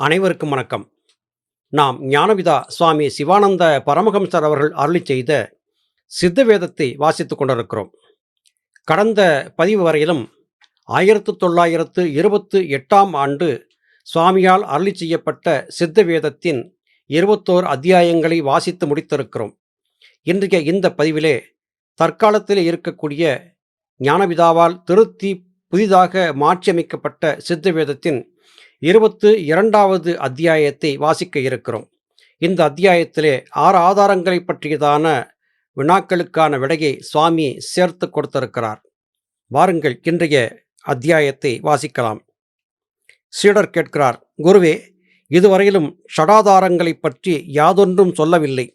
அனைவருக்கும் வணக்கம். நாம் ஞானவிதா சுவாமி சிவானந்த பரமஹம்சர் அவர்கள் அருளி செய்த சித்த வேதத்தை வாசித்துக் கொண்டிருக்கிறோம். கடந்த பதிவு வரையிலும் ஆயிரத்து தொள்ளாயிரத்து இருபத்து எட்டாம் ஆண்டு சுவாமியால் அருளி செய்யப்பட்ட சித்த வேதத்தின் இருபத்தோரு அத்தியாயங்களை வாசித்து முடித்திருக்கிறோம். இன்றைய இந்த பதிவிலே தற்காலத்தில் இருக்கக்கூடிய ஞானவிதாவால் திருத்தி புதிதாக மாற்றியமைக்கப்பட்ட சித்த வேதத்தின் இருபத்து இரண்டாவது அத்தியாயத்தை வாசிக்க இருக்கிறோம். இந்த அத்தியாயத்திலே ஆறு ஆதாரங்களை பற்றியதான வினாக்களுக்கான விடையை சுவாமி சேர்த்து கொடுத்திருக்கிறார். வாருங்கள் இன்றைய அத்தியாயத்தை வாசிக்கலாம். சீடர் கேட்கிறார் குருவே இதுவரையிலும் ஷடாதாரங்களை பற்றி யாதொன்றும் சொல்லவில்லை.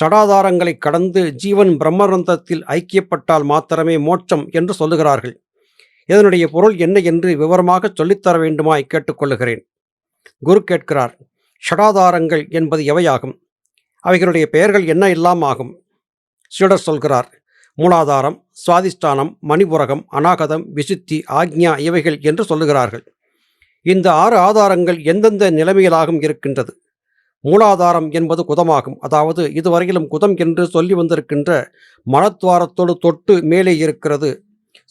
ஷடாதாரங்களை கடந்து ஜீவன் பிரம்மரந்தத்தில் ஐக்கியப்பட்டால் மாத்திரமே மோட்சம் என்று சொல்லுகிறார்கள். இதனுடைய பொருள் என்ன என்று விவரமாக சொல்லித்தர வேண்டுமாய் கேட்டுக்கொள்ளுகிறேன். குரு கேட்கிறார் ஷடாதாரங்கள் என்பது எவையாகும்? அவைகளுடைய பெயர்கள் என்ன எல்லாம் ஆகும்? சீடர் சொல்கிறார் மூலாதாரம் சுவாதிஷ்டானம் மணிபுரகம் அநாகதம் விசுத்தி ஆக்ஞா இவைகள் என்று சொல்லுகிறார்கள். இந்த ஆறு ஆதாரங்கள் எந்தெந்த நிலைமையிலாகும் இருக்கின்றது? மூலாதாரம் என்பது குதமாகும். அதாவது இதுவரையிலும் குதம் என்று சொல்லி வந்திருக்கின்ற மலத்வாரத்தோடு தொட்டு மேலே இருக்கிறது.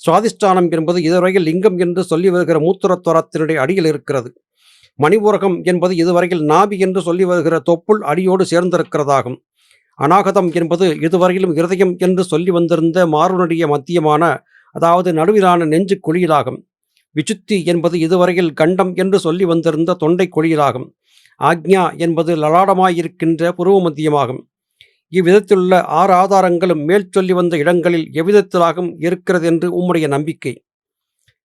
சுவாதிஷ்டானம் என்பது இதுவரையில் லிங்கம் என்று சொல்லி வருகிற மூத்திரத்துவரத்தினுடைய அடியில் இருக்கிறது. மணிபூரகம் என்பது இதுவரையில் நாபி என்று சொல்லி வருகிற தொப்புள் அடியோடு சேர்ந்திருக்கிறதாகும். அநாகதம் என்பது இதுவரையிலும் இருதயம் என்று சொல்லி வந்திருந்த மாறுனுடைய மத்தியமான அதாவது நடுவிலான நெஞ்சு குழியிலாகும். விசுத்தி என்பது இதுவரையில் கண்டம் என்று சொல்லி வந்திருந்த தொண்டை குழியிலாகும். ஆக்ஞா என்பது லலாடமாயிருக்கின்ற புருவ மத்தியமாகும். இவ்விதத்திலுள்ள ஆறு ஆதாரங்களும் மேல் சொல்லி வந்த இடங்களில் எவ்விதத்திலாகவும் இருக்கிறது என்று உம்முடைய நம்பிக்கை.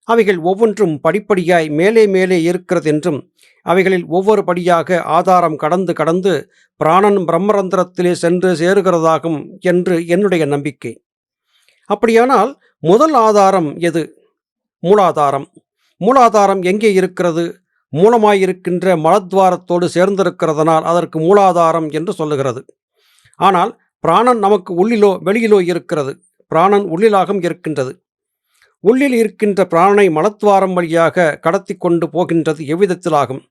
அவைகள் ஒவ்வொன்றும் படிப்படியாய் மேலே மேலே இருக்கிறது என்றும் அவைகளில் ஒவ்வொரு படியாக ஆதாரம் கடந்து கடந்து பிராணன் பிரம்மரந்திரத்திலே சென்று சேருகிறதாகும் என்று என்னுடைய நம்பிக்கை. அப்படியானால் முதல் ஆதாரம் எது? மூலாதாரம். மூலாதாரம் எங்கே இருக்கிறது? மூலமாயிருக்கின்ற மலத்வாரத்தோடு சேர்ந்திருக்கிறதனால் அதற்கு மூலாதாரம் என்று சொல்லுகிறது. ஆனால் பிராணன் நமக்கு உள்ளிலோ வெளியிலோ இருக்கிறது. பிராணன் உள்ளிலாகவும் இருக்கின்றது. உள்ளில் இருக்கின்ற பிராணனை மலத்வாரம் வழியாக கடத்தி கொண்டு போகின்றது எவ்விதத்திலாகும்?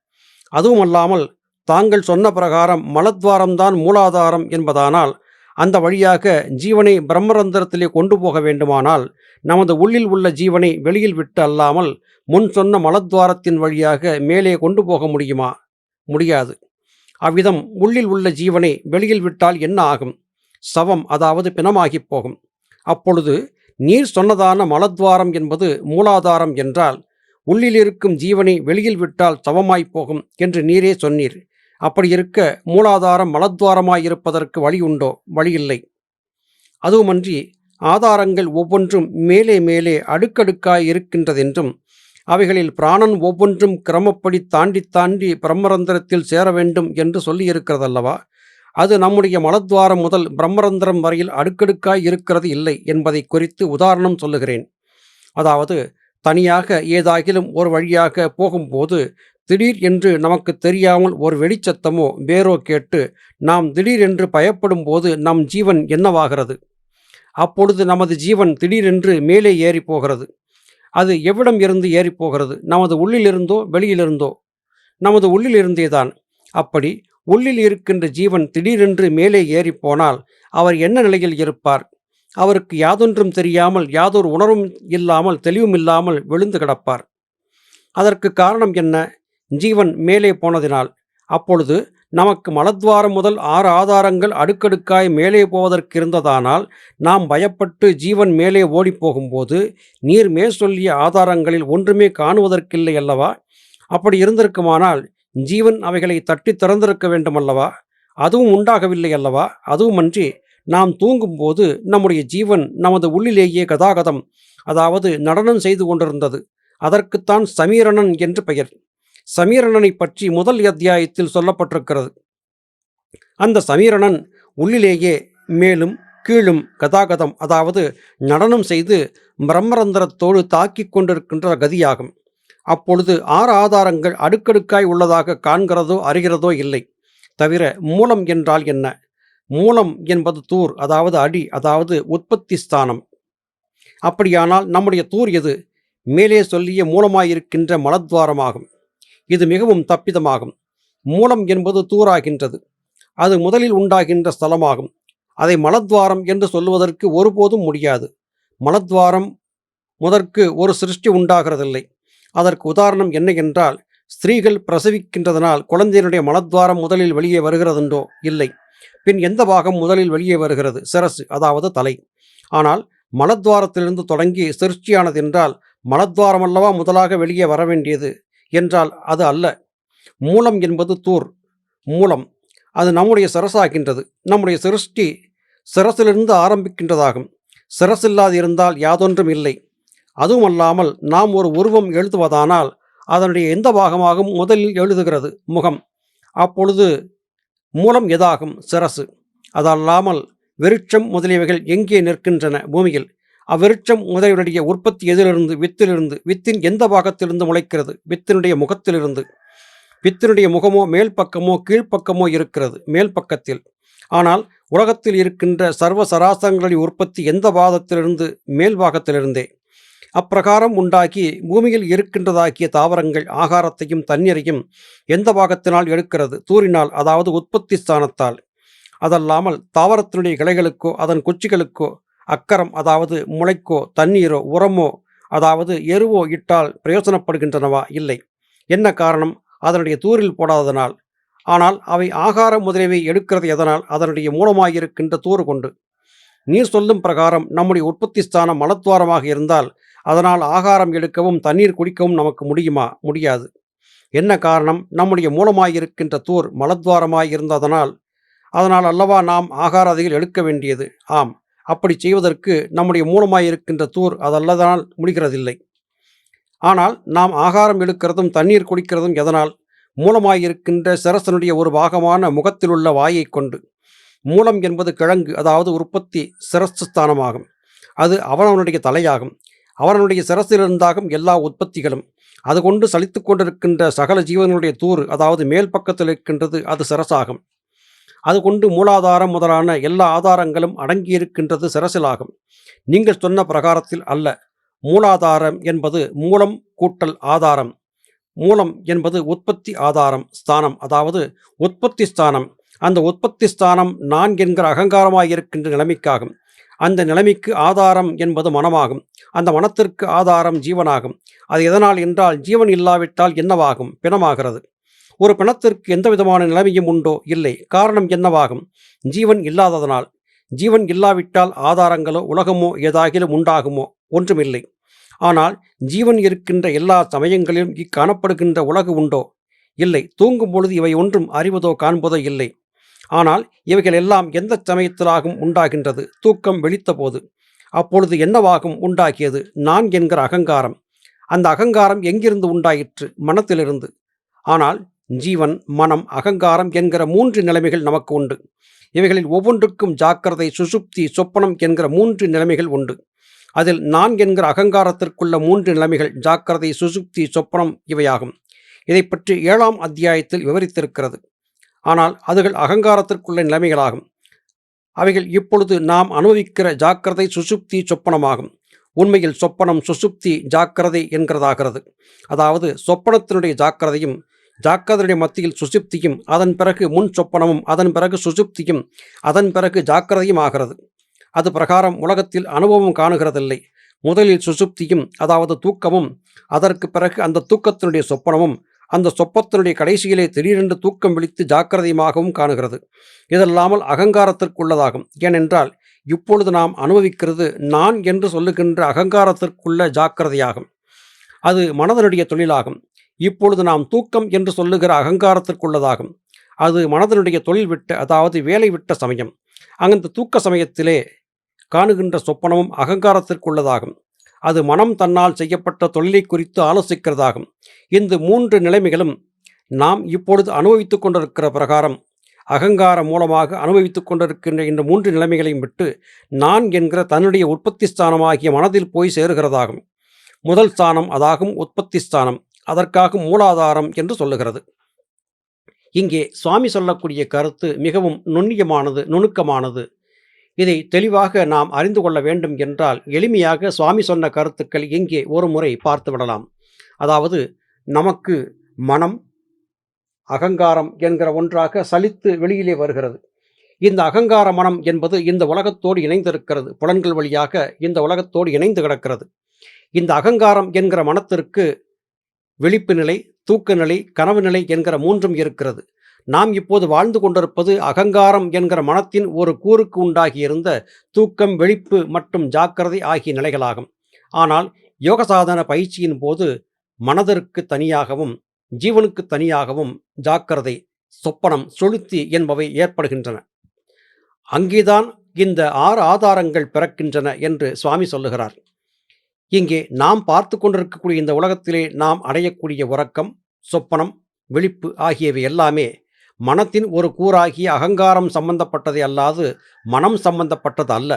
அதுவும் அல்லாமல் தாங்கள் சொன்ன பிரகாரம் மலத்வாரம்தான் மூலாதாரம் என்பதானால் அந்த வழியாக ஜீவனை பிரம்மரந்திரத்திலே கொண்டு போக வேண்டுமானால் நமது உள்ளில் உள்ள ஜீவனை வெளியில் விட்டு அல்லாமல் முன் சொன்ன மலத்வாரத்தின் வழியாக மேலே கொண்டு போக முடியுமா? முடியாது. அவ்விதம் உள்ளில் உள்ள ஜீவனை வெளியில் விட்டால் என்ன ஆகும்? சவம் அதாவது பிணமாகிப் போகும். அப்பொழுது நீர் சொன்னதான மலத்வாரம் என்பது மூலாதாரம் என்றால் உள்ளில் இருக்கும் ஜீவனை வெளியில் விட்டால் சவமாய்ப் போகும் என்று நீரே சொன்னீர். அப்படி இருக்க மூலாதாரம் மலத்வாரமாயிருப்பதற்கு வழி உண்டோ? வழியில்லை. அதுவுமன்றி ஆதாரங்கள் ஒவ்வொன்றும் மேலே மேலே அடுக்கடுக்காய் இருக்கின்றதென்றும் அவைகளில் பிராணன் ஒவ்வொன்றும் கிரமப்படி தாண்டி தாண்டி பிரம்மரந்திரத்தில் சேர வேண்டும் என்று சொல்லியிருக்கிறதல்லவா? அது நம்முடைய மலத்வாரம் முதல் பிரம்மரந்திரம் வரையில் அடுக்கடுக்காய் இருக்கிறது இல்லை என்பதை குறித்து உதாரணம் சொல்லுகிறேன். அதாவது தனியாக ஏதாகிலும் ஒரு வழியாக போகும்போது திடீர் என்று நமக்கு தெரியாமல் ஒரு வெடிச்சத்தமோ வேரோ கேட்டு நாம் திடீரென்று பயப்படும் போது நம் ஜீவன் என்னவாகிறது? அப்பொழுது நமது ஜீவன் திடீரென்று மேலே ஏறி போகிறது. அது எவ்விடம் இருந்து ஏறி போகிறது நமது உள்ளிலிருந்தோ வெளியிலிருந்தோ? நமது உள்ளிலிருந்தே தான் அப்படி உள்ளில் இருக்கின்ற ஜீவன் திடீரென்று மேலே ஏறி போனால் அவர் என்ன நிலையில் இருப்பார்? அவருக்கு யாதொன்றும் தெரியாமல் யாதொரு உணர்வும் இல்லாமல் தெளிவும் இல்லாமல் விழுந்து கிடப்பார். அதற்கு காரணம் என்ன? ஜீவன் மேலே போனதினால். அப்பொழுது நமக்கு மலத்வாரம் முதல் ஆறு ஆதாரங்கள் அடுக்கடுக்காய் மேலே போவதற்கு இருந்ததானால் நாம் பயப்பட்டு ஜீவன் மேலே ஓடிப்போகும்போது நீர் மேல் சொல்லிய ஆதாரங்களில் ஒன்றுமே காணுவதற்கில்லை அல்லவா? அப்படி இருந்திருக்குமானால் ஜீவன் அவைகளை தட்டி திறந்திருக்க வேண்டுமல்லவா? அதுவும் உண்டாகவில்லை அல்லவா? அதுவுமன்றி நாம் தூங்கும்போது நம்முடைய ஜீவன் நமது உள்ளிலேயே கதாகதம் அதாவது நடனம் செய்து கொண்டிருந்தது. அதற்குத்தான் சமீரணன் என்று பெயர். சமீரணனை பற்றி முதல் அத்தியாயத்தில் சொல்லப்பட்டிருக்கிறது. அந்த சமீரணன் உள்ளிலேயே மேலும் கீழும் கதாகதம் அதாவது நடனம் செய்து பிரம்மரந்திரத்தோடு தாக்கிக் கொண்டிருக்கின்ற கதியாகும். அப்பொழுது ஆறு ஆதாரங்கள் அடுக்கடுக்காய் உள்ளதாக காண்கிறதோ அறிகிறதோ இல்லை. தவிர மூலம் என்றால் என்ன? மூலம் என்பது தூர் அதாவது அடி அதாவது உற்பத்தி ஸ்தானம். அப்படியானால் நம்முடைய தூர் எது? மேலே சொல்லிய மூலமாயிருக்கின்ற மலத்வாரமாகும். இது மிகவும் தப்பிதமாகும். மூலம் என்பது தூராகின்றது. அது முதலில் உண்டாகின்ற ஸ்தலமாகும். அதை மலத்வாரம் என்று சொல்லுவதற்கு ஒருபோதும் முடியாது. மலத்வாரம் முதற்கு ஒரு சிருஷ்டி உண்டாகிறதில்லை. அதற்கு உதாரணம் என்ன என்றால் ஸ்திரீகள் பிரசவிக்கின்றதனால் குழந்தையினுடைய மலத்வாரம் முதலில் வெளியே வருகிறதென்றோ இல்லை. பின் எந்த பாகம் முதலில் வெளியே வருகிறது? சிரசு அதாவது தலை. ஆனால் மலத்வாரத்திலிருந்து தொடங்கி சிருஷ்டியானது என்றால் மலத்வாரம் அல்லவா முதலாக வெளியே வர வேண்டியது? என்றால் அது அல்ல. மூலம் என்பது தூர் மூலம். அது நம்முடைய சிரசாகின்றது. நம்முடைய சிருஷ்டி சிரசிலிருந்து ஆரம்பிக்கின்றதாகும். சிரசில்லாது இருந்தால் யாதொன்றும் இல்லை. அதுவும் அல்லாமல் நாம் ஒரு உருவம் எழுதுவதானால் அதனுடைய எந்த பாகமாகவும் முதலில் எழுதுகிறது முகம். அப்பொழுது மூலம் எதாகும் சிரசு. அதல்லாமல் விருட்சம் முதலியவைகள் எங்கே நிற்கின்றன பூமியில்? அவ்விருட்சம் முதலியுடைய உற்பத்தி எதிலிருந்து வித்திலிருந்து வித்தின் எந்த பாகத்திலிருந்து முளைக்கிறது? வித்தினுடைய முகத்திலிருந்து. வித்தினுடைய முகமோ மேல் பக்கமோ கீழ்ப்பக்கமோ இருக்கிறது மேல் பக்கத்தில். ஆனால் உலகத்தில் இருக்கின்ற சர்வ சராசரங்களின் உற்பத்தி எந்த பாதத்திலிருந்து மேல் பாகத்திலிருந்தே. அப்பிரகாரம் உண்டாக்கி பூமியில் இருக்கின்றதாகிய தாவரங்கள் ஆகாரத்தையும் தண்ணீரையும் எந்த பாகத்தினால் எடுக்கிறது? தூரினால் அதாவது உற்பத்தி ஸ்தானத்தால். அதல்லாமல் தாவரத்தினுடைய கிளைகளுக்கோ அதன் குச்சிகளுக்கோ அக்கரம் அதாவது முளைக்கோ தண்ணீரோ உரமோ அதாவது எருவோ இட்டால் பிரயோசனப்படுகின்றனவா? இல்லை. என்ன காரணம்? அதனுடைய தூரில் போடாததனால். ஆனால் அவை ஆகாரம் முதலியவை எடுக்கிறது எதனால்? அதனுடைய மூலமாயிருக்கின்ற தூறு கொண்டு. நீர் சொல்லும் பிரகாரம் நம்முடைய உற்பத்தி ஸ்தானம் மலத்வாரமாக இருந்தால் அதனால் ஆகாரம் எடுக்கவும் தண்ணீர் குடிக்கவும் நமக்கு முடியுமா? முடியாது. என்ன காரணம்? நம்முடைய மூலமாயிருக்கின்ற தூர் மலத்வாரமாயிருந்ததனால் அதனால் அல்லவா நாம் ஆகாராதிகள் எடுக்க வேண்டியது? ஆம். அப்படி செய்வதற்கு நம்முடைய மூலமாக இருக்கின்ற தூர் அதல்லதனால் முடிகிறதில்லை. ஆனால் நாம் ஆகாரம் எடுக்கிறதும் தண்ணீர் குடிக்கிறதும் எதனால்? மூலமாயிருக்கின்ற சரசனுடைய ஒரு பாகமான முகத்திலுள்ள வாயை கொண்டு. மூலம் என்பது கிழங்கு அதாவது உற்பத்தி சிரஸ்தானமாகும் அது அவனவனுடைய தலையாகும். அவனுடைய சிரசிலிருந்தாகும் எல்லா உற்பத்திகளும். அது கொண்டு சலித்து கொண்டிருக்கின்ற சகல ஜீவனுடைய தூறு அதாவது மேல் பக்கத்தில் இருக்கின்றது அது சிரசாகும். அது கொண்டு மூலாதாரம் முதலான எல்லா ஆதாரங்களும் அடங்கியிருக்கின்றது சிரசிலாகும். நீங்கள் சொன்ன பிரகாரத்தில் அல்ல. மூலாதாரம் என்பது மூலம் கூட்டல் ஆதாரம். மூலம் என்பது உற்பத்தி ஆதாரம் ஸ்தானம். அதாவது உற்பத்தி ஸ்தானம். அந்த உற்பத்தி ஸ்தானம் நான் என்கிற அகங்காரமாயிருக்கின்ற நிலைமைக்காகும். அந்த நிலைமைக்கு ஆதாரம் என்பது மனமாகும். அந்த மனத்திற்கு ஆதாரம் ஜீவனாகும். அது எதனால் என்றால் ஜீவன் இல்லாவிட்டால் என்னவாகும்? பிணமாகிறது. ஒரு பிணத்திற்கு எந்த விதமான நிலைமையும் உண்டோ? இல்லை. காரணம் என்னவாகும்? ஜீவன் இல்லாததனால். ஜீவன் இல்லாவிட்டால் ஆதாரங்களோ உலகமோ ஏதாகிலும் உண்டாகுமோ? ஒன்றுமில்லை. ஆனால் ஜீவன் இருக்கின்ற எல்லா சமயங்களிலும் இக்காணப்படுகின்ற உலகு உண்டோ? இல்லை. தூங்கும் பொழுது இவை ஒன்றும் அறிவதோ காண்பதோ இல்லை. ஆனால் இவைகள் எல்லாம் எந்த சமயத்திலாகும் உண்டாகின்றது? தூக்கம் வெளித்தபோது அப்பொழுது என்னவாகும் உண்டாகியது நான் என்கிற அகங்காரம். அந்த அகங்காரம் எங்கிருந்து உண்டாயிற்று? மனத்திலிருந்து. ஆனால் ஜீவன் மனம் அகங்காரம் என்கிற மூன்று நிலைமைகள் நமக்கு உண்டு. இவைகளில் ஒவ்வொன்றுக்கும் ஜாக்கிரதை சுசுப்தி சொப்பனம் என்கிற மூன்று நிலைமைகள் உண்டு. அதில் நான் என்கிற அகங்காரத்திற்குள்ள மூன்று நிலைமைகள் ஜாக்கிரதை சுசுப்தி சொப்பனம் இவையாகும். இதை பற்றி ஏழாம் அத்தியாயத்தில் விவரித்திருக்கிறது. ஆனால் அதுகள் அகங்காரத்திற்குள்ள நிலைமைகளாகும். அவைகள் இப்பொழுது நாம் அனுபவிக்கிற ஜாக்கிரதை சுசுப்தி சொப்பனமாகும். உண்மையில் சொப்பனம் சுசுப்தி ஜாக்கிரதை என்கிறதாகிறது. அதாவது சொப்பனத்தினுடைய ஜாக்கிரதையும் ஜாக்கிரதையுடைய மத்தியில் சுசுப்தியும் அதன் பிறகு முன் சொப்பனமும் அதன் பிறகு சுசுப்தியும் அதன் பிறகு ஜாக்கிரதையும் ஆகிறது. அது பிரகாரம் உலகத்தில் அனுபவம் காணுகிறதில்லை. முதலில் சுசுப்தியும் அதாவது தூக்கமும் அதற்கு பிறகு அந்த தூக்கத்தினுடைய சொப்பனமும் அந்த சொப்பத்தினுடைய கடைசியிலே திடீரென்று தூக்கம் விழித்து ஜாக்கிரதையுமாகவும் காணுகிறது. இதல்லாமல் அகங்காரத்திற்குள்ளதாகும். ஏனென்றால் இப்பொழுது நாம் அனுபவிக்கிறது நான் என்று சொல்லுகின்ற அகங்காரத்திற்குள்ள ஜாக்கிரதையாகும். அது மனதனுடைய தொழிலாகும். இப்பொழுது நாம் தூக்கம் என்று சொல்லுகிற அகங்காரத்திற்குள்ளதாகும். அது மனதனுடைய தொழில் விட்ட அதாவது வேலை விட்ட சமயம். அந்த தூக்க சமயத்திலே காணுகின்ற சொப்பனமும் அகங்காரத்திற்குள்ளதாகும். அது மனம் தன்னால் செய்யப்பட்ட தொழிலை குறித்து ஆலோசிக்கிறதாகும். இந்த மூன்று நிலைமைகளும் நாம் இப்பொழுது அனுபவித்து கொண்டிருக்கிற பிரகாரம். அகங்காரம் மூலமாக அனுபவித்துக் கொண்டிருக்கின்ற இந்த மூன்று நிலைமைகளையும் விட்டு நான் என்கிற தன்னுடைய உற்பத்தி ஸ்தானமாகிய மனதில் போய் சேருகிறதாகும். முதல் ஸ்தானம் அதாகும் உற்பத்தி ஸ்தானம். அதற்காக மூலாதாரம் என்று சொல்லுகிறது. இங்கே சுவாமி சொல்லக்கூடிய கருத்து மிகவும் நுண்ணியமானது நுணுக்கமானது. இதை தெளிவாக நாம் அறிந்து கொள்ள வேண்டும் என்றால் எளிமையாக சுவாமி சொன்ன கருத்துக்கள் இங்கே ஒரு முறை பார்த்து விடலாம். அதாவது நமக்கு மனம் அகங்காரம் என்கிற ஒன்றாக சலித்து வெளியிலே வருகிறது. இந்த அகங்கார மனம் என்பது இந்த உலகத்தோடு இணைந்திருக்கிறது. புலன்கள் வழியாக இந்த உலகத்தோடு இணைந்து கிடக்கிறது. இந்த அகங்காரம் என்கிற மனத்திற்கு விழிப்பு நிலை தூக்க நிலை கனவு நிலை என்கிற மூன்றும் இருக்கிறது. நாம் இப்போது வாழ்ந்து கொண்டிருப்பது அகங்காரம் என்கிற மனத்தின் ஒரு கூறுக்கு உண்டாகியிருந்த தூக்கம் விழிப்பு மற்றும் ஜாக்கிரதை ஆகிய நிலைகளாகும். ஆனால் யோக சாதன பயிற்சியின் போது மனதிற்கு தனியாகவும் ஜீவனுக்கு தனியாகவும் ஜாக்கிரதை சொப்பனம் சுளுத்தி என்பவை ஏற்படுகின்றன. அங்கேதான் இந்த ஆறு ஆதாரங்கள் பிறக்கின்றன என்று சுவாமி சொல்லுகிறார். இங்கே நாம் பார்த்து கொண்டிருக்கக்கூடிய இந்த உலகத்திலே நாம் அடையக்கூடிய உறக்கம் சொப்பனம் விழிப்பு ஆகியவை எல்லாமே மனத்தின் ஒரு கூறாகிய அகங்காரம் சம்பந்தப்பட்டதை அல்லாது மனம் சம்பந்தப்பட்டது அல்ல.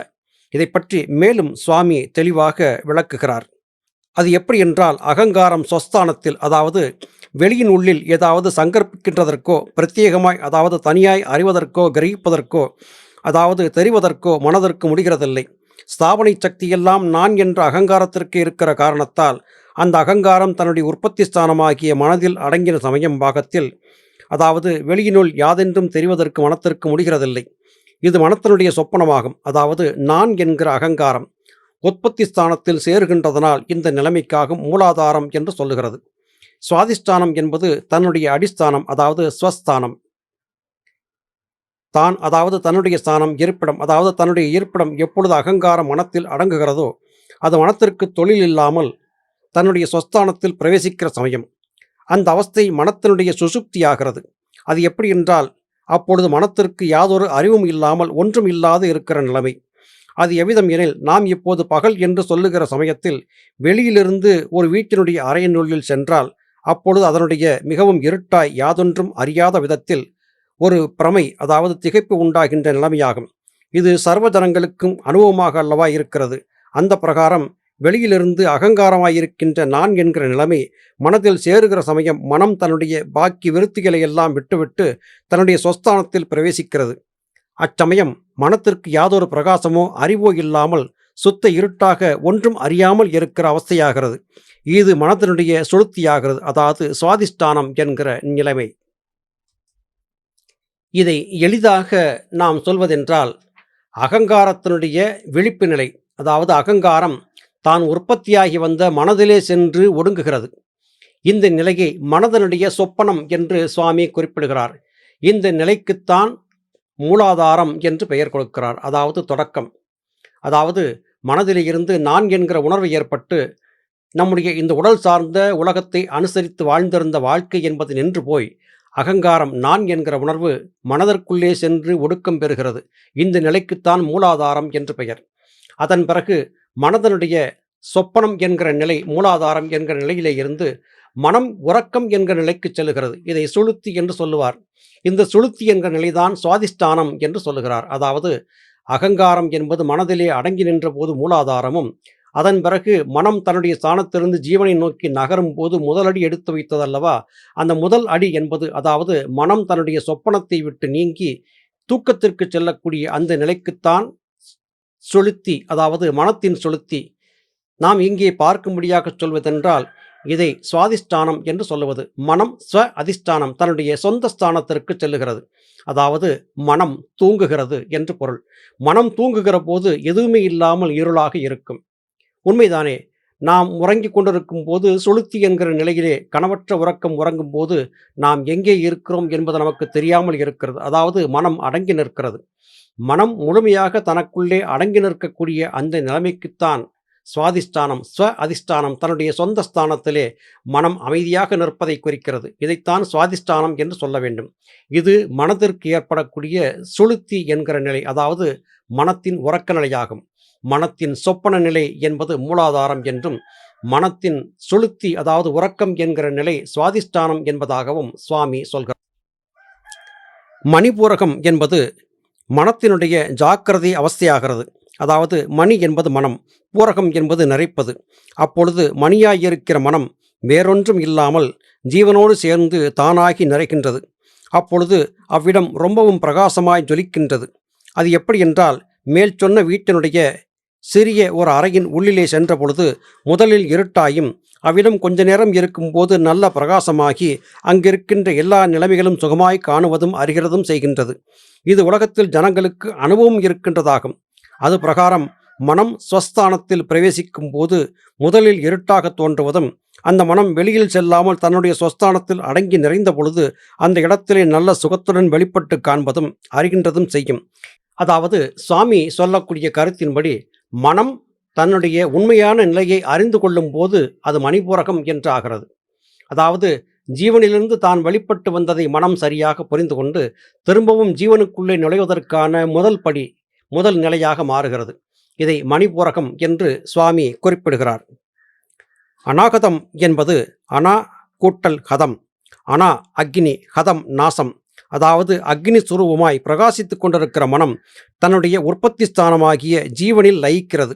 இதை பற்றி மேலும் சுவாமி தெளிவாக விளக்குகிறார். அது எப்படி என்றால் அகங்காரம் சொஸ்தானத்தில் அதாவது வெளியின் உள்ளில் ஏதாவது சங்கற்பிக்கின்றதற்கோ பிரத்யேகமாய் அதாவது தனியாய் அறிவதற்கோ கிரகிப்பதற்கோ அதாவது தெரிவதற்கோ மனதிற்கு முடிகிறதில்லை. ஸ்தாபனை சக்தியெல்லாம் நான் என்ற அகங்காரத்திற்கு இருக்கிற காரணத்தால் அந்த அகங்காரம் தன்னுடைய உற்பத்தி ஸ்தானமாகிய மனதில் அடங்கின சமயம் பாகத்தில் அதாவது வெளியினுள் யாதென்றும் தெரிவதற்கு மனத்திற்கு முடிகிறதில்லை. இது மனத்தினுடைய சொப்பனமாகும். அதாவது நான் என்கிற அகங்காரம் உற்பத்தி ஸ்தானத்தில் சேருகின்றதனால் இந்த நிலைமைக்காகும் மூலாதாரம் என்று சொல்லுகிறது. சுவாதிஷ்டானம் என்பது தன்னுடைய அடிஸ்தானம் அதாவது ஸ்வஸ்தானம். தான் அதாவது தன்னுடைய ஸ்தானம் இருப்பிடம் அதாவது தன்னுடைய இருப்பிடம் எப்பொழுது அகங்காரம் மனத்தில் அடங்குகிறதோ அது மனத்திற்கு தொழில் இல்லாமல் தன்னுடைய சொஸ்தானத்தில் பிரவேசிக்கிற சமயம். அந்த அவஸ்தை மனத்தினுடைய சுசுப்தியாகிறது. அது எப்படி என்றால் அப்பொழுது மனத்திற்கு யாதொரு அறிவும் இல்லாமல் ஒன்றும் இல்லாது இருக்கிற நிலைமை. அது எவ்விதம் எனில் நாம் இப்போது பகல் என்று சொல்லுகிற சமயத்தில் வெளியிலிருந்து ஒரு வீட்டினுடைய அறையினுள்ளில் சென்றால் அப்பொழுது அதனுடைய மிகவும் இருட்டாய் யாதொன்றும் அறியாத விதத்தில் ஒரு பிரமை அதாவது திகைப்பு உண்டாகின்ற நிலைமையாகும். இது சர்வ ஜனங்களுக்கும் அனுபவமாக அல்லவா இருக்கிறது. அந்த பிரகாரம் வெளியிலிருந்து அகங்காரமாயிருக்கின்ற நான் என்கிற நிலைமை மனதில் சேருகிற சமயம் மனம் தன்னுடைய பாக்கி விருத்திகளை எல்லாம் விட்டுவிட்டு தன்னுடைய சொஸ்தானத்தில் பிரவேசிக்கிறது. அச்சமயம் மனத்திற்கு யாதொரு பிரகாசமோ அறிவோ இல்லாமல் சுத்த இருட்டாக ஒன்றும் அறியாமல் இருக்கிற அவஸ்தையாகிறது. இது மனத்தினுடைய சுளுத்தியாகிறது. அதாவது சுவாதிஷ்டானம் என்கிற நிலைமை. இதை எளிதாக நாம் சொல்வதென்றால் அகங்காரத்தினுடைய விழிப்பு நிலை அதாவது அகங்காரம் தான் உற்பத்தியாகி வந்த மனதிலே சென்று ஒடுங்குகிறது. இந்த நிலையை மனதனுடைய சொப்பனம் என்று சுவாமி குறிப்பிடுகிறார். இந்த நிலைக்குத்தான் மூலாதாரம் என்று பெயர் கொடுக்கிறார். அதாவது தொடக்கம். அதாவது மனதிலிருந்து நான் என்கிற உணர்வு ஏற்பட்டு நம்முடைய இந்த உடல் சார்ந்த உலகத்தை அனுசரித்து வாழ்ந்திருந்த வாழ்க்கை என்பது நின்று போய் அகங்காரம் நான் என்கிற உணர்வு மனதிற்குள்ளே சென்று ஒடுக்கம் பெறுகிறது. இந்த நிலைக்குத்தான் மூலாதாரம் என்று பெயர். அதன் பிறகு மனதனுடைய சொப்பனம் என்கிற நிலை மூலாதாரம் என்கிற நிலையிலே இருந்து மனம் உறக்கம் என்கிற நிலைக்கு செல்லுகிறது. இதை சுளுத்தி என்று சொல்லுவார். இந்த சுளுத்தி என்கிற நிலைதான் சுவாதிஷ்டானம் என்று சொல்லுகிறார். அதாவது அகங்காரம் என்பது மனதிலே அடங்கி நின்ற போது மூலாதாரமும் அதன் பிறகு மனம் தன்னுடைய ஸ்தானத்திலிருந்து ஜீவனை நோக்கி நகரும் போது முதல் அடி எடுத்து வைத்ததல்லவா? அந்த முதல் அடி என்பது அதாவது மனம் தன்னுடைய சொப்பனத்தை விட்டு நீங்கி தூக்கத்திற்கு செல்லக்கூடிய அந்த நிலைக்குத்தான் சொலுத்தி அதாவது மனத்தின் சொலுத்தி நாம் இங்கே பார்க்கும்படியாக சொல்வதென்றால் இதை சுவாதிஷ்டானம் என்று சொல்லுவது. மனம் ஸ்வ அதிஷ்டானம் தன்னுடைய சொந்த ஸ்தானத்திற்கு செல்லுகிறது. அதாவது மனம் தூங்குகிறது என்று பொருள். மனம் தூங்குகிற போது எதுவுமே இல்லாமல் இருளாக இருக்கும். உண்மைதானே? நாம் உறங்கிக் கொண்டிருக்கும் போது சுளுத்தி என்கிற நிலையிலே கனவற்ற உறக்கம் உறங்கும் போது நாம் எங்கே இருக்கிறோம் என்பது நமக்கு தெரியாமல் இருக்கிறது. அதாவது மனம் அடங்கி நிற்கிறது. மனம் முழுமையாக தனக்குள்ளே அடங்கி நிற்கக்கூடிய அந்த நிலைமைக்குத்தான் சுவாதிஷ்டானம் ஸ்வ அதிஷ்டானம் தன்னுடைய சொந்த ஸ்தானத்திலே மனம் அமைதியாக நிற்பதை குறிக்கிறது. இதைத்தான் சுவாதிஷ்டானம் என்று சொல்ல வேண்டும். இது மனதிற்கு ஏற்படக்கூடிய சுளுத்தி என்கிற நிலை. அதாவது மனத்தின் உறக்க நிலையாகும் மனத்தின் சொப்பன நிலை என்பது மூலாதாரம் என்றும் மனத்தின் சுளுத்தி அதாவது உறக்கம் என்கிற நிலை சுவாதிஷ்டானம் என்பதாகவும் சுவாமி சொல்கிறார். மணிபூரகம் என்பது மனத்தினுடைய ஜாக்கிரதை அவஸ்தையாகிறது. அதாவது மணி என்பது மனம் பூரகம் என்பது நிறைப்பது. அப்பொழுது மணியாயிருக்கிற மனம் வேறொன்றும் இல்லாமல் ஜீவனோடு சேர்ந்து தானாகி நிறைக்கின்றது அப்பொழுது அவ்விடம் ரொம்பவும் பிரகாசமாய் ஜொலிக்கின்றது. அது எப்படி என்றால் மேல் சொன்ன வீட்டினுடைய சிறிய ஒரு அறையின் உள்ளிலே சென்ற பொழுது முதலில் இருட்டாயும் அவ்விடம் கொஞ்ச நேரம் இருக்கும்போது நல்ல பிரகாசமாகி அங்கிருக்கின்ற எல்லா நிலைமைகளும் சுகமாய் காணுவதும் அறிகிறதும் செய்கின்றது. இது உலகத்தில் ஜனங்களுக்கு அனுபவம் இருக்கின்றதாகும். அது பிரகாரம் மனம் ஸ்வஸ்தானத்தில் பிரவேசிக்கும் போது முதலில் இருட்டாக தோன்றுவதும் அந்த மனம் வெளியில் செல்லாமல் தன்னுடைய ஸ்வஸ்தானத்தில் அடங்கி நிறைந்த பொழுது அந்த இடத்திலே நல்ல சுகத்துடன் வெளிப்பட்டு காண்பதும் அறிகின்றதும் செய்யும். அதாவது சுவாமி சொல்லக்கூடிய கருத்தின்படி மனம் தன்னுடைய உண்மையான நிலையை அறிந்து கொள்ளும் போது அது மணிபூரகம் என்று ஆகிறது. அதாவது ஜீவனிலிருந்து தான் வெளிப்பட்டு வந்ததை மனம் சரியாக புரிந்து கொண்டு திரும்பவும் ஜீவனுக்குள்ளே நுழைவதற்கான முதல் படி முதல் நிலையாக மாறுகிறது. இதை மணிபூரகம் என்று சுவாமி குறிப்பிடுகிறார். அநாகதம் என்பது அனா கூட்டல் ஹதம் அனா அக்னி ஹதம் நாசம் அதாவது அக்னி சுரூபமாய் பிரகாசித்து கொண்டிருக்கிற மனம் தன்னுடைய உற்பத்தி ஸ்தானமாகிய ஜீவனில் லயிக்கிறது.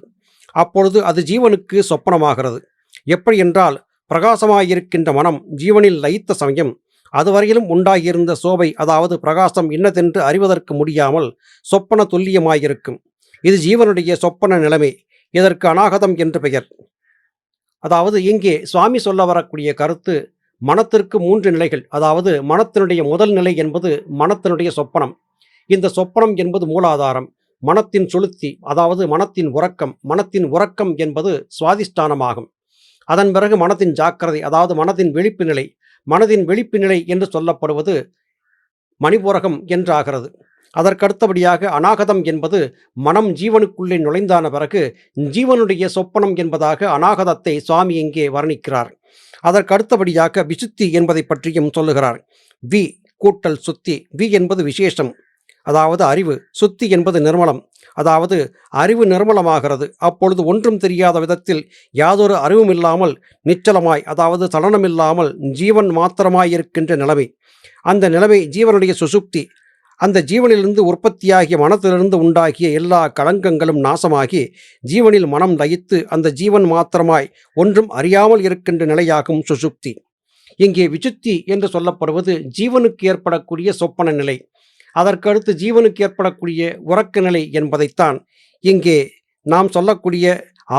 அப்பொழுது அது ஜீவனுக்கு சொப்பனமாகிறது. எப்படி என்றால் பிரகாசமாயிருக்கின்ற மனம் ஜீவனில் லயித்த சமயம் அதுவரையிலும் உண்டாகியிருந்த சோபை அதாவது பிரகாசம் இன்னதென்று அறிவதற்கு முடியாமல் சொப்பன துல்லியமாயிருக்கும். இது ஜீவனுடைய சொப்பன நிலைமை. இதற்கு அநாகதம் என்று பெயர். அதாவது இங்கே சுவாமி சொல்ல வரக்கூடிய கருத்து மனத்திற்கு மூன்று நிலைகள். அதாவது மனத்தினுடைய முதல் நிலை என்பது மனத்தினுடைய சொப்பனம். இந்த சொப்பனம் என்பது மூலாதாரம். மனத்தின் சுளுத்தி அதாவது மனத்தின் உறக்கம். மனத்தின் உறக்கம் என்பது சுவாதிஷ்டானமாகும். அதன் பிறகு மனத்தின் ஜாக்கிரதை அதாவது மனதின் விழிப்பு நிலை. மனதின் விழிப்பு நிலை என்று சொல்லப்படுவது மணிபூரகம் என்றாகிறது. அதற்கடுத்தபடியாக அநாகதம் என்பது மனம் ஜீவனுக்குள்ளே நுழைந்தான பிறகு ஜீவனுடைய சொப்பனம் என்பதாக அநாகதத்தை சுவாமி இங்கே வர்ணிக்கிறார். அதற்கு அடுத்தபடியாக விசுத்தி என்பதை பற்றியும் சொல்லுகிறார். வி கூட்டல் சுத்தி. வி என்பது விசேஷம். அதாவது அறிவு. சுத்தி என்பது நிர்மலம். அதாவது அறிவு நிர்மலமாகிறது. அப்பொழுது ஒன்றும் தெரியாத விதத்தில் யாதொரு அறிவும் இல்லாமல் நிச்சலமாய் அதாவது சலனமில்லாமல் ஜீவன் மாத்திரமாயிருக்கின்ற நிலைமை. அந்த நிலைமை ஜீவனுடைய சுசுப்தி அந்த ஜீவனிலிருந்து உற்பத்தியாகிய மனத்திலிருந்து உண்டாகிய எல்லா களங்கங்களும் நாசமாகி ஜீவனில் மனம் லயித்து அந்த ஜீவன் மாத்திரமாய் ஒன்றும் அறியாமல் இருக்கின்ற நிலையாகும் சுசுப்தி. இங்கே விசுத்தி என்று சொல்லப்படுவது ஜீவனுக்கு ஏற்படக்கூடிய சொப்பன நிலை. அதற்கடுத்து ஜீவனுக்கு ஏற்படக்கூடிய உறக்க நிலை என்பதைத்தான் இங்கே நாம் சொல்லக்கூடிய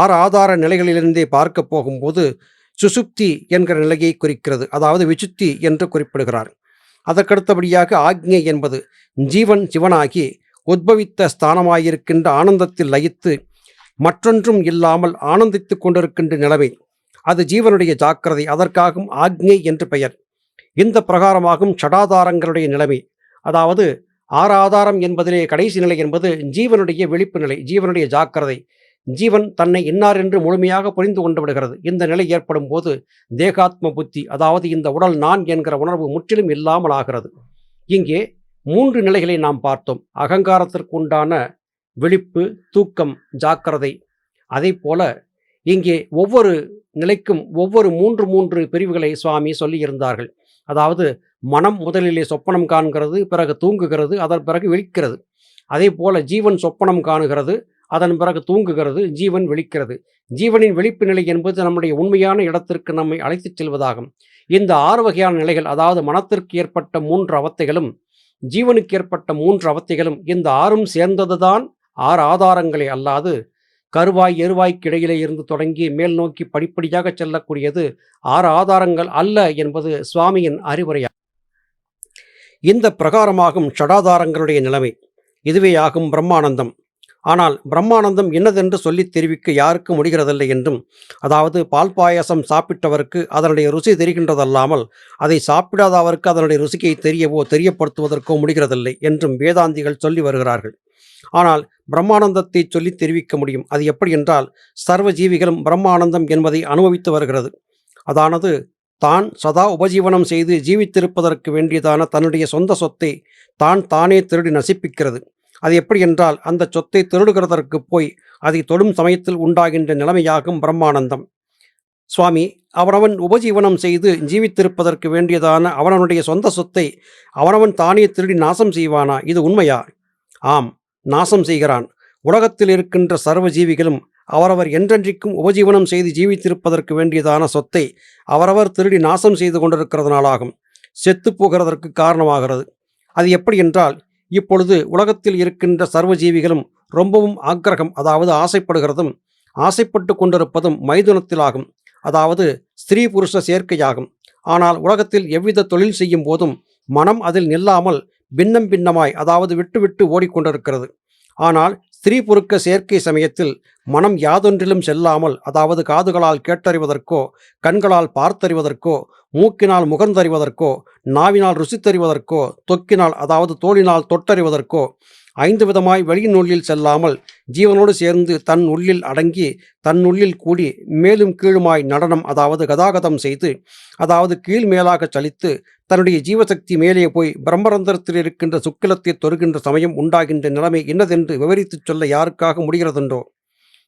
ஆறு ஆதார நிலைகளிலிருந்தே பார்க்க போகும்போது சுசுப்தி என்கிற நிலையை குறிக்கிறது. அதாவது விசுத்தி என்று குறிப்பிடுகிறார். அதற்கடுத்தபடியாக ஆக்ஞை என்பது ஜீவன் சிவனாகி உத்பவித்த ஸ்தானமாயிருக்கின்ற ஆனந்தத்தில் லயித்து மற்றொன்றும் இல்லாமல் ஆனந்தித்துக் கொண்டிருக்கின்ற நிலைமை. அது ஜீவனுடைய ஜாக்கிரதை அதற்காகும் ஆக்ஞை என்று பெயர். இந்த பிரகாரமாகும் சடாதாரங்களுடைய நிலைமை. அதாவது ஆறாதாரம் என்பதிலே கடைசி நிலை என்பது ஜீவனுடைய விழிப்பு நிலை ஜீவனுடைய ஜாக்கிரதை. ஜீவன் தன்னை இன்னார் என்று முழுமையாக புரிந்து கொண்டு விடுகிறது. இந்த நிலை ஏற்படும் போது தேகாத்ம புத்தி அதாவது இந்த உடல் நான் என்கிற உணர்வு முற்றிலும் இல்லாமல் ஆகிறது. இங்கே மூன்று நிலைகளை நாம் பார்த்தோம். அகங்காரத்திற்கு உண்டான விழிப்பு தூக்கம் ஜாக்கிரதை. அதே போல இங்கே ஒவ்வொரு நிலைக்கும் ஒவ்வொரு மூன்று மூன்று பிரிவுகளை சுவாமி சொல்லியிருந்தார்கள். அதாவது மனம் முதலிலே சொப்பனம் காண்கிறது பிறகு தூங்குகிறது அதன் பிறகு விழிக்கிறது. அதே போல ஜீவன் சொப்பனம் காணுகிறது அதன் பிறகு தூங்குகிறது ஜீவன் விழிக்கிறது. ஜீவனின் விழிப்பு நிலை என்பது நம்முடைய உண்மையான இடத்திற்கு நம்மை அழைத்துச் செல்வதாகும். இந்த ஆறு வகையான நிலைகள் அதாவது மனத்திற்கு ஏற்பட்ட மூன்று அவத்தைகளும் ஜீவனுக்கு ஏற்பட்ட மூன்று அவத்தைகளும் இந்த ஆறும் சேர்ந்ததுதான் ஆறு ஆதாரங்களே அல்லாது கருவாய் எருவாய்க்கு இடையிலே இருந்து தொடங்கி மேல் நோக்கி படிப்படியாக செல்லக்கூடியது ஆறு ஆதாரங்கள் அல்ல என்பது சுவாமியின் அறிவுரையாகும் இந்த பிரகாரமாகும் ஷடாதாரங்களுடைய நிலைமை. இதுவே ஆகும் பிரம்மானந்தம். ஆனால் பிரம்மானந்தம் என்னதென்று சொல்லித் தெரிவிக்க யாருக்கும் முடிகிறதில்லை என்றும் அதாவது பால் பாயசம் சாப்பிட்டவருக்கு அதனுடைய ருசி தெரிகின்றதல்லாமல் அதை சாப்பிடாதவருக்கு அதனுடைய ருசியை தெரியவோ தெரியப்படுத்துவதற்கோ முடிகிறதில்லை என்றும் வேதாந்திகள் சொல்லி வருகிறார்கள். ஆனால் பிரம்மானந்தத்தை சொல்லி தெரிவிக்க முடியும். அது எப்படி என்றால் சர்வ ஜீவிகளும் பிரம்மானந்தம் என்பதை அனுபவித்து வருகிறது. அதானது தான் சதா உபஜீவனம் செய்து ஜீவித்திருப்பதற்கு வேண்டியதான தன்னுடைய சொந்த சொத்தை தான் தானே திருடி நசிப்பிக்கிறது. அது எப்படி என்றால் அந்த சொத்தை திருடுகிறதற்கு போய் அதை தொடும் சமயத்தில் உண்டாகின்ற நிலைமையாகும் பிரம்மானந்தம். சுவாமி அவனவன் உபஜீவனம் செய்து ஜீவித்திருப்பதற்கு வேண்டியதான அவனவனுடைய சொந்த சொத்தை அவனவன் தானே திருடி நாசம் செய்வானா? இது உண்மையா? ஆம் நாசம் செய்கிறான். உலகத்தில் இருக்கின்ற சர்வ ஜீவிகளும் அவரவர் என்றென்றைக்கும் உபஜீவனம் செய்து ஜீவித்திருப்பதற்கு வேண்டியதான சொத்தை அவரவர் திருடி நாசம் செய்து கொண்டிருக்கிறதுனாலாகும். செத்து போகிறதற்கு காரணமாகிறது. அது எப்படி என்றால் இப்பொழுது உலகத்தில் இருக்கின்ற சர்வஜீவிகளும் ரொம்பவும் ஆக்கிரகம் அதாவது ஆசைப்படுகிறதும் ஆசைப்பட்டு கொண்டிருப்பதும் மைதுனத்திலாகும். அதாவது ஸ்திரீ புருஷ சேர்க்கையாகும். ஆனால் உலகத்தில் எவ்வித தொழில் செய்யும் போதும் மனம் அதில் நில்லாமல் பின்னம் பின்னமாய் அதாவது விட்டு விட்டு ஓடிக்கொண்டிருக்கிறது. ஆனால் ஸ்திரீ புருக்க சேர்க்கை சமயத்தில் மனம் யாதொன்றிலும் செல்லாமல் அதாவது காதுகளால் கேட்டறிவதற்கோ கண்களால் பார்த்தறிவதற்கோ மூக்கினால் முகந்தறிவதற்கோ நாவினால் ருசித்தறிவதற்கோ தொக்கினால் அதாவது தோளினால் தொட்டறிவதற்கோ ஐந்து விதமாய் வெளியினுள்ளில் செல்லாமல் ஜீவனோடு சேர்ந்து தன் உள்ளில் அடங்கி தன் உள்ளில் கூடி மேலும் கீழுமாய் நடனம் அதாவது கதாகதம் செய்து அதாவது கீழ் மேலாக சலித்து தன்னுடைய ஜீவசக்தி மேலே போய் பிரம்மரந்திரத்தில் இருக்கின்ற சுக்கிலத்தை தொருகின்ற சமயம் உண்டாகின்ற நிலைமை என்னதென்று விவரித்துச் சொல்ல யாருக்காக முடிகிறதென்றோ?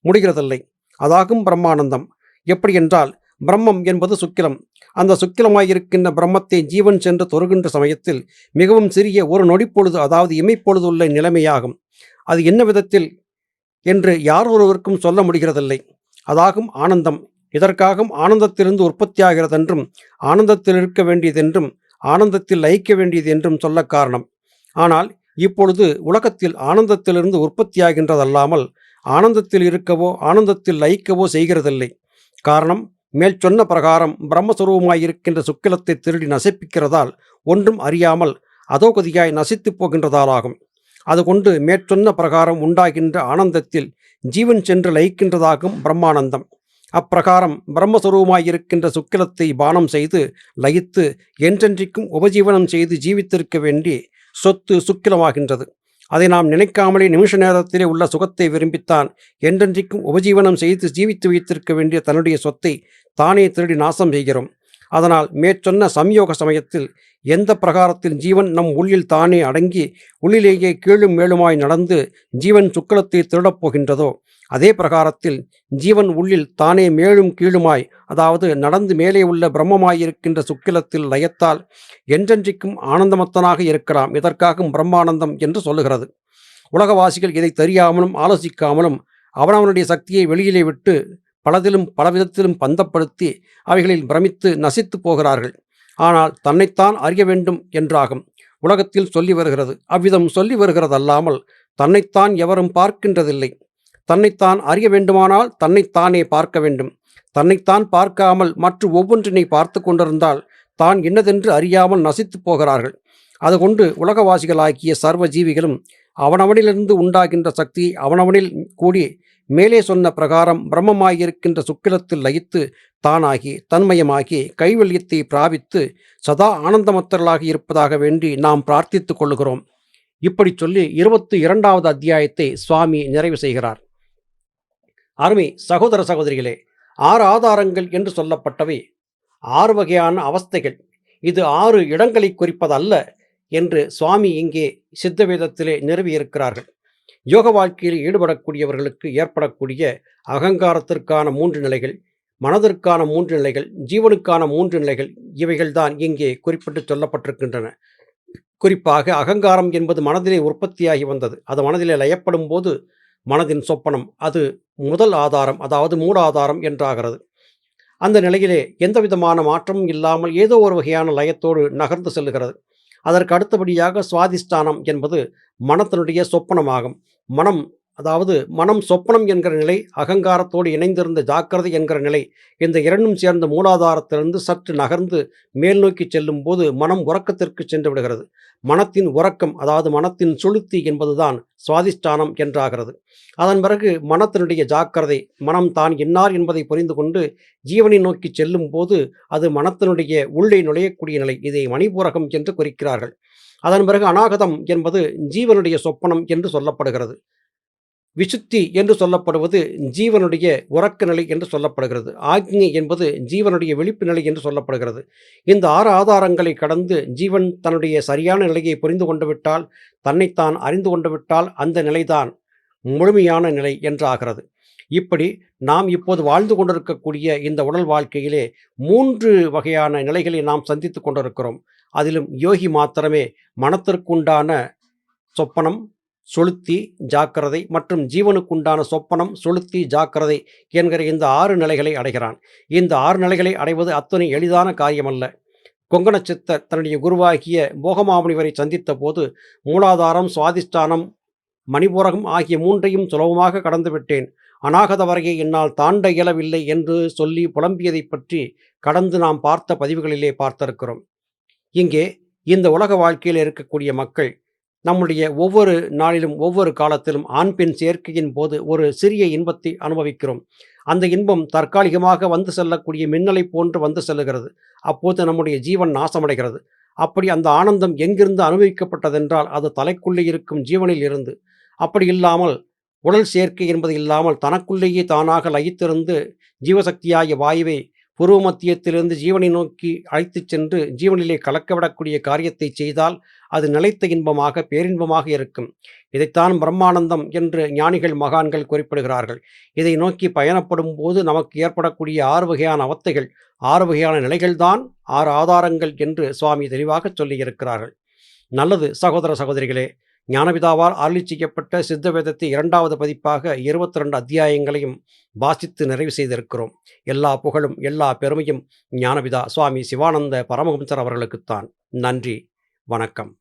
முடிகிறதில்லை. அதாகும் பிரம்மானந்தம். எப்படி என்றால் பிரம்மம் என்பது சுக்கிலம். அந்த சுக்கிலமாயிருக்கின்ற பிரம்மத்தை ஜீவன் சென்று தொருகின்ற சமயத்தில் மிகவும் சிறிய ஒரு நொடிப்பொழுது அதாவது இமைப்பொழுது உள்ள நிலைமையாகும். அது என்ன விதத்தில் என்று யார் ஒருவருக்கும் சொல்ல முடிகிறதில்லை. அதாகும் ஆனந்தம். இதற்காகவும் ஆனந்தத்திலிருந்து உற்பத்தியாகிறதென்றும் ஆனந்தத்தில் இருக்க வேண்டியதென்றும் ஆனந்தத்தில் லயிக்க வேண்டியது என்றும் சொல்ல காரணம். ஆனால் இப்பொழுது உலகத்தில் ஆனந்தத்திலிருந்து உற்பத்தியாகின்றதல்லாமல் ஆனந்தத்தில் இருக்கவோ ஆனந்தத்தில் லயிக்கவோ செய்கிறதில்லை. காரணம் மேல் சொன்ன பிரகாரம் பிரம்மஸ்வரூபமாயிருக்கின்ற சுக்கிலத்தை திருடி நசிப்பிக்கிறதால் ஒன்றும் அறியாமல் அதோகதியாய் நசித்துப் போகின்றதாலாகும். அதுகொண்டு மேற்சொன்ன பிரகாரம் உண்டாகின்ற ஆனந்தத்தில் ஜீவன் சென்று லயிக்கின்றதாகும் பிரம்மானந்தம். அப்பிரகாரம் பிரம்மஸ்வரூபமாயிருக்கின்ற சுக்கிலத்தை பானம் செய்து லயித்து என்றென்றைக்கும் உபஜீவனம் செய்து ஜீவித்திருக்க வேண்டி சொத்து சுக்கிலமாகின்றது. அதை நாம் நினைக்காமலே நிமிஷ நேரத்திலே உள்ள சுகத்தை விரும்பித்தான். என்றென்றைக்கும் உபஜீவனம் செய்து ஜீவித்து வைத்திருக்க வேண்டிய தன்னுடைய சொத்தை தானே திருடி நாசம் செய்கிறோம். அதனால் மேற்சொன்ன சம்யோக சமயத்தில் எந்த பிரகாரத்தில் ஜீவன் நம் உள்ளில் தானே அடங்கி உள்ளிலேயே கீழும் மேலுமாய் நடந்து ஜீவன் சுக்களத்தை திருடப் போகின்றதோ அதே பிரகாரத்தில் ஜீவன் உள்ளில் தானே மேலும் கீழுமாய் அதாவது நடந்து மேலே உள்ள பிரம்மமாயிருக்கின்ற சுக்கிலத்தில் லயத்தால் என்றென்றைக்கும் ஆனந்தமத்தனாக இருக்கலாம் இதற்காகும் பிரம்மானந்தம் என்று சொல்லுகிறது. உலகவாசிகள் இதை தெரியாமலும் ஆலோசிக்காமலும் அவனவனுடைய சக்தியை வெளியிலே விட்டு பலதிலும் பலவிதத்திலும் பந்தப்படுத்தி அவைகளில் பிரமித்து நசித்து போகிறார்கள். ஆனால் தன்னைத்தான் அறிய வேண்டும் என்றாகும். உலகத்தில் சொல்லி வருகிறது. அவ்விதம் சொல்லி வருகிறதல்லாமல் தன்னைத்தான் எவரும் பார்க்கின்றதில்லை. தன்னைத்தான் அறிய வேண்டுமானால் தன்னைத்தானே பார்க்க வேண்டும். தன்னைத்தான் பார்க்காமல் மற்ற ஒவ்வொன்றினை பார்த்து கொண்டிருந்தால் தான் என்னதென்று அறியாமல் நசித்து போகிறார்கள். அதுகொண்டு உலகவாசிகளாகிய சர்வ ஜீவிகளும் அவனவனிலிருந்து உண்டாகின்ற சக்தி அவனவனில் கூடி மேலே சொன்ன பிரகாரம் பிரம்மமாயிருக்கின்ற சுக்கிலத்தில் லயித்து தானாகி தன்மயமாகி கைவல்யத்தை பிராபித்து சதா ஆனந்தமத்தர்களாக இருப்பதாக வேண்டி நாம் பிரார்த்தித்துக் கொள்ளுகிறோம். இப்படி சொல்லி இருபத்தி இரண்டாவது அத்தியாயத்தை சுவாமி நிறைவு செய்கிறார். அருமை சகோதர சகோதரிகளே ஆறு ஆதாரங்கள் என்று சொல்லப்பட்டவை. ஆறு வகையான அவஸ்தைகள். இது ஆறு இடங்களை குறிப்பதல்ல என்று சுவாமி இங்கே சித்தவேதத்திலே நிறுவியிருக்கிறார்கள். யோக வாழ்க்கையில் ஈடுபடக்கூடியவர்களுக்கு ஏற்படக்கூடிய அகங்காரத்திற்கான மூன்று நிலைகள் மனதிற்கான மூன்று நிலைகள் ஜீவனுக்கான மூன்று நிலைகள் இவைகள்தான் இங்கே குறிப்பிட்டு சொல்லப்பட்டிருக்கின்றன. குறிப்பாக அகங்காரம் என்பது மனதிலே உற்பத்தியாகி வந்தது. அது மனதிலே லயப்படும் போது மனதின் சொப்பனம் அது முதல் ஆதாரம் அதாவது மூலாதாரம் என்றாகிறது. அந்த நிலையிலே எந்த விதமான மாற்றமும் இல்லாமல் ஏதோ ஒரு வகையான லயத்தோடு நகர்ந்து செல்லுகிறது. அதற்கு அடுத்தபடியாக சுவாதிஷ்டானம் என்பது மனத்தினுடைய சொப்பனமாகும். மனம் அதாவது மனம் சொப்பனம் என்கிற நிலை அகங்காரத்தோடு இணைந்திருந்த ஜாக்கிரதை என்கிற நிலை இந்த இரண்டும் சேர்ந்த மூலாதாரத்திலிருந்து சற்று நகர்ந்து மேல் நோக்கி செல்லும் போது மனம் உறக்கத்திற்கு சென்று விடுகிறது. மனத்தின் உறக்கம் அதாவது மனத்தின் சுளுத்தி என்பதுதான் சுவாதிஷ்டானம் என்றாகிறது. அதன் பிறகு மனத்தினுடைய ஜாக்கிரதை மனம் தான் என்னார் என்பதை புரிந்து கொண்டு ஜீவனை நோக்கி செல்லும் போது அது மனத்தினுடைய உள்ளே நுழையக்கூடிய நிலை. இதை மணிபூரகம் என்று குறிக்கிறார்கள். அதன் பிறகு அநாகதம் என்பது ஜீவனுடைய சொப்பனம் என்று சொல்லப்படுகிறது. விசுத்தி என்று சொல்லப்படுவது ஜீவனுடைய உறக்க நிலை என்று சொல்லப்படுகிறது. ஆக்ஞை என்பது ஜீவனுடைய விழிப்பு நிலை என்று சொல்லப்படுகிறது. இந்த ஆறு ஆதாரங்களை கடந்து ஜீவன் தன்னுடைய சரியான நிலையை புரிந்து கொண்டு விட்டால் தன்னைத்தான் அறிந்து கொண்டு விட்டால் அந்த நிலைதான் முழுமையான நிலை என்றாகிறது. இப்படி நாம் இப்போது வாழ்ந்து கொண்டிருக்கக்கூடிய இந்த உடல் வாழ்க்கையிலே மூன்று வகையான நிலைகளை நாம் சந்தித்து கொண்டிருக்கிறோம். அதிலும் யோகி மாத்திரமே மனத்திற்குண்டான சொப்பனம் சொலுத்தி ஜாக்கிரதை மற்றும் ஜீவனுக்குண்டான சொப்பனம் சுளுத்தி ஜாக்கிரதை என்கிற இந்த ஆறு நிலைகளை அடைகிறான். இந்த ஆறு நிலைகளை அடைவது அத்தனை எளிதான காரியமல்ல. கொங்கண சித்தர் தன்னுடைய குருவாகிய போகமாமுனிவரை சந்தித்த போது மூலாதாரம் சுவாதிஷ்டானம் மணிபூரகம் ஆகிய மூன்றையும் சுலபமாக கடந்துவிட்டேன் அநாகத வரையை என்னால் தாண்ட இயலவில்லை என்று சொல்லி புலம்பியதைப் பற்றி கடந்து நாம் பார்த்த பதிவுகளிலே பார்த்திருக்கிறோம். இங்கே இந்த உலக வாழ்க்கையில் இருக்கக்கூடிய மக்கள் நம்முடைய ஒவ்வொரு நாளிலும் ஒவ்வொரு காலத்திலும் ஆண் பெண் சேர்க்கையின் போது ஒரு சிறிய இன்பத்தை அனுபவிக்கிறோம். அந்த இன்பம் தற்காலிகமாக வந்து செல்லக்கூடிய மின்னலை போன்று வந்து செல்லுகிறது. அப்போது நம்முடைய ஜீவன் நாசமடைகிறது. அப்படி அந்த ஆனந்தம் எங்கிருந்து அனுபவிக்கப்பட்டதென்றால் அது தலைக்குள்ளே இருக்கும் ஜீவனில் இருந்து. அப்படி இல்லாமல் உடல் சேர்க்கை என்பது இல்லாமல் தனக்குள்ளேயே தானாக லயித்திருந்து ஜீவசக்தியாகிய வாயுவை பூர்வ மத்தியத்திலிருந்து ஜீவனை நோக்கி அழைத்துச் சென்று ஜீவனிலே கலக்கவிடக்கூடிய காரியத்தை செய்தால் அது நிலைத்த இன்பமாக பேரின்பமாக இருக்கும். இதைத்தான் பிரம்மானந்தம் என்று ஞானிகள் மகான்கள் குறிப்பிடுகிறார்கள். இதை நோக்கி பயணப்படும் போது நமக்கு ஏற்படக்கூடிய ஆறு வகையான அவத்தைகள் ஆறு வகையான நிலைகள்தான் ஆறு ஆதாரங்கள் என்று சுவாமி தெளிவாக சொல்லியிருக்கிறார்கள். நல்லது சகோதர சகோதரிகளே ஞானபிதாவால் அருளி செய்யப்பட்ட சித்த வேதத்தை இரண்டாவது பதிப்பாக இருபத்தி ரெண்டு அத்தியாயங்களையும் வாசித்து நிறைவு செய்திருக்கிறோம். எல்லா புகழும் எல்லா பெருமையும் ஞானபிதா சுவாமி சிவானந்த பரமஹம்சர் அவர்களுக்குத்தான். நன்றி வணக்கம்.